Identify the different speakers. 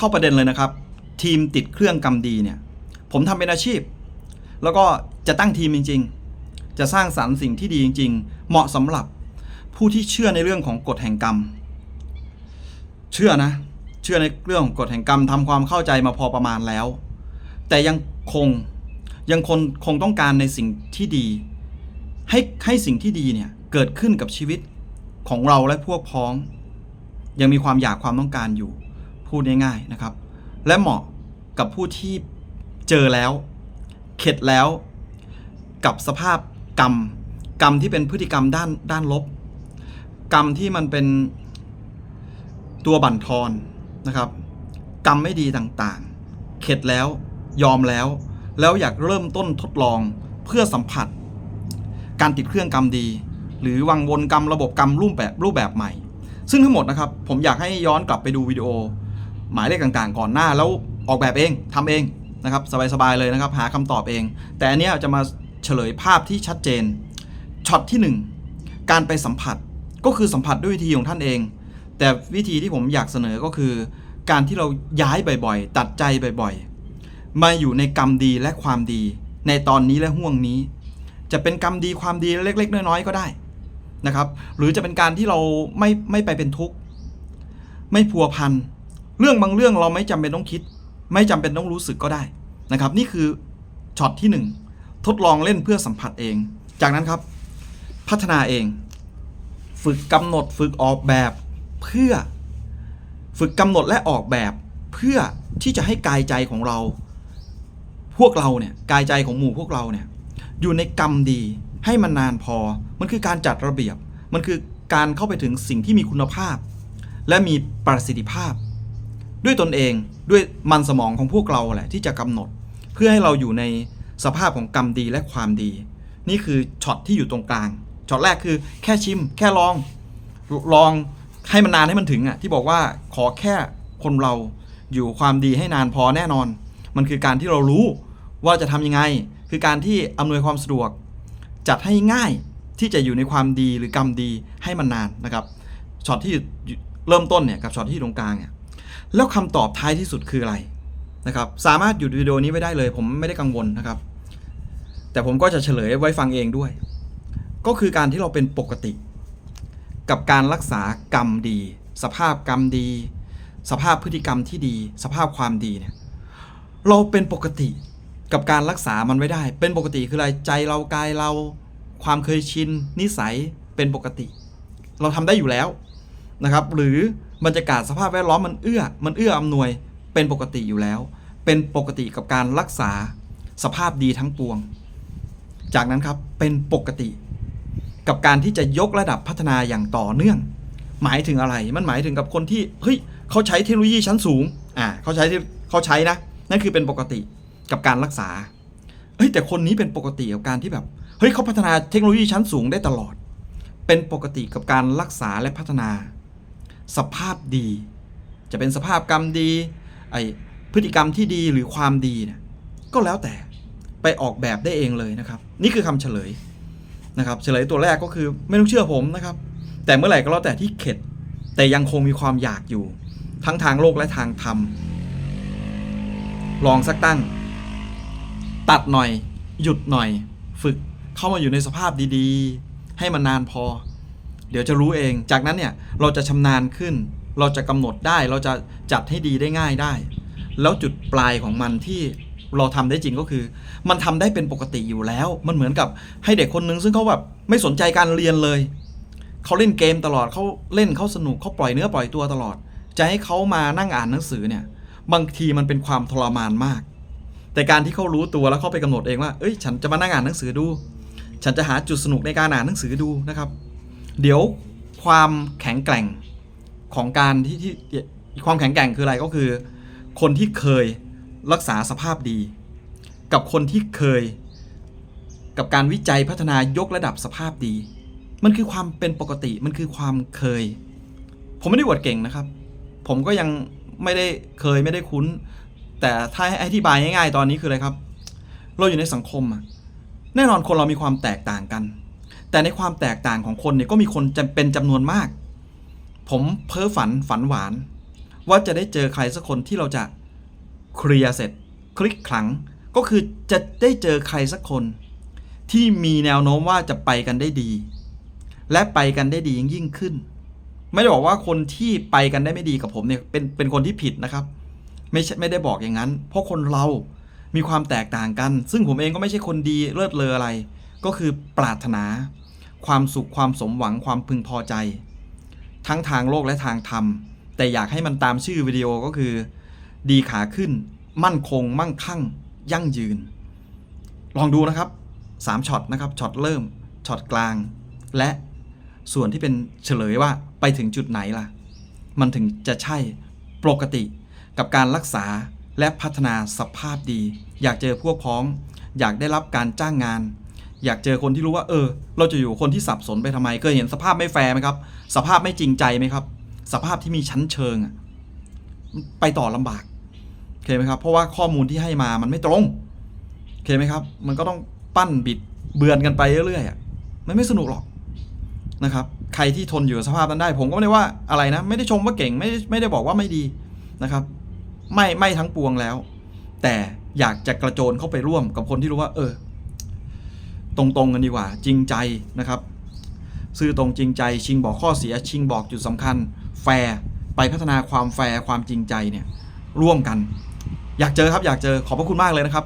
Speaker 1: เข้าประเด็นเลยนะครับ ทีมติดเครื่องกรรมดีเนี่ย ผมทำเป็นอาชีพ แล้วก็จะตั้งทีมจริง ๆ จะสร้างสรรค์สิ่งที่ดีจริง ๆ เหมาะสำหรับผู้ที่เชื่อในเรื่องของกฎแห่งกรรม เชื่อนะ เชื่อในเรื่องของกฎแห่งกรรมทำความเข้าใจมาพอประมาณแล้ว แต่ยังคงยังคงคงต้องการในสิ่งที่ดี ให้ให้สิ่งที่ดีเนี่ยเกิดขึ้นกับชีวิตของเราและพวกพ้อง ยังมีความอยากความต้องการอยู่ พูดง่ายๆนะครับ และเหมาะกับผู้ที่เจอแล้ว เข็ดแล้ว กับสภาพกรรม กรรมที่เป็นพฤติกรรมด้านด้านลบ กรรมที่มันเป็นตัวบั่นทอนนะครับ กรรมไม่ดีต่างๆ เข็ดแล้วยอมแล้ว แล้วอยากเริ่มต้นทดลองเพื่อสัมผัส การติดเครื่องกรรมดี หรือวังวนกรรมระบบกรรมรูปแบบรูปแบบใหม่ ซึ่งทั้งหมดนะครับ ผมอยากให้ย้อนกลับไปดูวิดีโอ หมายเลขต่างๆ ก่อนหน้าแล้วออกแบบเองทำเองนะครับสบายๆเลยนะครับหาคำตอบเอง แต่อันนี้จะมาเฉลยภาพที่ชัดเจนช็อตที่หนึ่งการไปสัมผัสก็คือสัมผัสด้วยวิธีของท่านเอง แต่วิธีที่ผมอยากเสนอก็คือ การที่เราย้ายบ่อยๆ ตัดใจบ่อยๆ มาอยู่ในกรรมดีและความดี ในตอนนี้และห่วงนี้ จะเป็นกรรมดีความดีเล็ก ๆ น้อยๆก็ได้นะครับ หรือจะเป็นการที่เราไม่ไม่ไปเป็นทุกข์ ไม่พัวพัน เรื่องบางเรื่องเราไม่จำเป็นต้องคิด ไม่จำเป็นต้องรู้สึกก็ได้นะครับ นี่คือช็อตที่หนึ่งทดลองเล่นเพื่อสัมผัสเอง จากนั้นครับพัฒนาเอง ฝึกกำหนดฝึกออกแบบเพื่อฝึกกำหนดและออกแบบเพื่อที่จะให้กายใจของเรา พวกเราเนี่ยกายใจของหมู่พวกเราเนี่ยอยู่ในกรรมดีให้มันนานพอ มันคือการจัดระเบียบ มันคือการเข้าไปถึงสิ่งที่มีคุณภาพ และมีประสิทธิภาพ ด้วยตนเองด้วยมันสมองของพวกเราแหละที่จะกำหนด เพื่อให้เราอยู่ในสภาพของกรรมดีและความดี นี่คือช็อตที่อยู่ตรงกลางช็อตแรกคือแค่ชิม แค่ลองลองให้มันนานให้มันถึงอะที่บอกว่าขอแค่คนเราอยู่ความดีให้นานพอแน่นอน มันคือการที่เรารู้ว่าจะทำยังไง คือการที่อำนวยความสะดวก จัดให้ง่ายที่จะอยู่ในความดีหรือกรรมดีให้มันนานนะครับช็อตที่เริ่มต้นเนี่ยกับช็อตที่ตรงกลางเนี่ย แล้วคำตอบท้ายที่สุดคืออะไรนะครับ สามารถหยุดวิดีโอนี้ไว้ได้เลย ผมไม่ได้กังวลนะครับ แต่ผมก็จะเฉลยไว้ฟังเองด้วย ก็คือการที่เราเป็นปกติ กับการรักษากรรมดี สภาพกรรมดี สภาพพฤติกรรมที่ดี สภาพความดีเนี่ยเราเป็นปกติกับการรักษามันไว้ได้ เป็นปกติคืออะไรใจเรากายเรา ความเคยชินนิสัยเป็นปกติ เราทำได้อยู่แล้ว นะครับหรือบรรยากาศสภาพแวดล้อมมันเอื้อ มันเอื้ออำนวยเป็นปกติอยู่แล้ว เป็นปกติกับการรักษาสภาพดีทั้งปวง จากนั้นครับเป็นปกติ กับการที่จะยกระดับพัฒนาอย่างต่อเนื่อง หมายถึงอะไรมันหมายถึงกับคนที่เฮ้ยเขาใช้เทคโนโลยีชั้นสูงอ่าเขาใช้เขาใช้นะนั่นคือเป็นปกติกับการรักษาเฮ้ยแต่คนนี้เป็นปกติกับการที่แบบเฮ้ยเขาพัฒนาเทคโนโลยีชั้นสูงได้ตลอด เป็นปกติกับการรักษาและพัฒนา สภาพดี จะเป็นสภาพกรรมดี ไอพฤติกรรมที่ดีหรือความดีเนี่ยก็แล้วแต่ไปออกแบบได้เองเลยนะครับ นี่คือคำเฉลยนะครับ เฉลยตัวแรกก็คือไม่ต้องเชื่อผมนะครับ แต่เมื่อไหร่ก็แล้วแต่ที่เข็ด แต่ยังคงมีความอยากอยู่ ทั้งทางโลกและทางธรรมลองสักตั้ง ตัดหน่อย หยุดหน่อย ฝึกเข้ามาอยู่ในสภาพดีๆ ให้มันนานพอ เดี๋ยวจะรู้เอง จากนั้นเนี่ยเราจะชำนาญขึ้น เราจะกำหนดได้ เราจะจัดให้ดีได้ง่ายได้ แล้วจุดปลายของมันที่เราทำได้จริงก็คือ มันทำได้เป็นปกติอยู่แล้ว มันเหมือนกับให้เด็กคนนึงซึ่งเขาแบบไม่สนใจการเรียนเลย เขาเล่นเกมตลอดเขาเล่นเขาสนุกเขาปล่อยเนื้อปล่อยตัวตลอด จะให้เขามานั่งอ่านหนังสือเนี่ย บางทีมันเป็นความทรมานมาก แต่การที่เขารู้ตัวแล้วเขาไปกำหนดเองว่า เอ้ย ฉันจะมานั่งอ่านหนังสือดู ฉันจะหาจุดสนุกในการอ่านหนังสือดูนะครับ เดี๋ยวความแข็งแกร่งของการที่ที่ความแข็งแกร่งคืออะไรก็คือ คนที่เคยรักษาสภาพดี กับคนที่เคย กับการวิจัยพัฒนายกระดับสภาพดี มันคือความเป็นปกติมันคือความเคย ผมไม่ได้อวดเก่งนะครับ ผมก็ยังไม่ได้เคยไม่ได้คุ้น แต่ถ้าให้อธิบายง่ายๆตอนนี้คืออะไรครับ เราอยู่ในสังคมอะแน่นอนคนเรามีความแตกต่างกัน แต่ในความแตกต่างของคนเนี่ยก็มีคนจะเป็นจำนวนมาก ผมเพ้อฝันฝันหวาน ว่าจะได้เจอใครสักคนที่เราจะเคลียร์เสร็จ คลิกขลังก็คือจะได้เจอใครสักคน ที่มีแนวโน้มว่าจะไปกันได้ดี และไปกันได้ดียิ่งยิ่งขึ้น ไม่ได้บอกว่าคนที่ไปกันได้ไม่ดีกับผมเนี่ยเป็นเป็นคนที่ผิดนะครับ ไม่ใช่ไม่ได้บอกอย่างนั้น เพราะคนเรามีความแตกต่างกัน ซึ่งผมเองก็ไม่ใช่คนดีเลิศเลออะไร ก็คือปรารถนา ความสุขความสมหวังความพึงพอใจ ทั้งทางโลกและทางธรรม แต่อยากให้มันตามชื่อวิดีโอก็คือ ดีขาขึ้น มั่นคง มั่งคั่ง ยั่งยืน ลองดูนะครับ3ช็อตนะครับช็อตเริ่มช็อตกลาง และส่วนที่เป็นเฉลยว่าไปถึงจุดไหนล่ะ มันถึงจะใช่ปกติกับการรักษาและพัฒนาสภาพดี อยากเจอพวกพ้อง อยากได้รับการจ้างงาน อยากเจอคนที่รู้ว่า เออ เราจะอยู่คนที่สับสนไปทำไมเคยเห็นสภาพไม่แฟร์ไหมครับ สภาพไม่จริงใจไหมครับ สภาพที่มีชั้นเชิงอะไปต่อลำบากโอเคไหมครับ เพราะว่าข้อมูลที่ให้มามันไม่ตรงโอเคไหมครับ มันก็ต้องปั้นบิดเบือนกันไปเรื่อยๆอะมันไม่สนุกหรอกนะครับ ใครที่ทนอยู่สภาพนั้นได้ ผมก็ไม่ได้ว่าอะไรนะ ไม่ได้ชมว่าเก่งไม่ไม่ได้บอกว่าไม่ดีนะครับ ไม่ไม่ทั้งปวงแล้ว แต่อยากจะกระโจนเข้าไปร่วมกับคนที่รู้ว่า เออ ตรงๆกันดีกว่า จริงใจนะครับซื่อตรงจริงใจ ชิงบอกข้อเสีย ชิงบอกจุดสำคัญ แฟร์ไปพัฒนาความแฟร์ความจริงใจเนี่ยร่วมกัน อยากเจอครับอยากเจอขอบพระคุณมากเลยนะครับ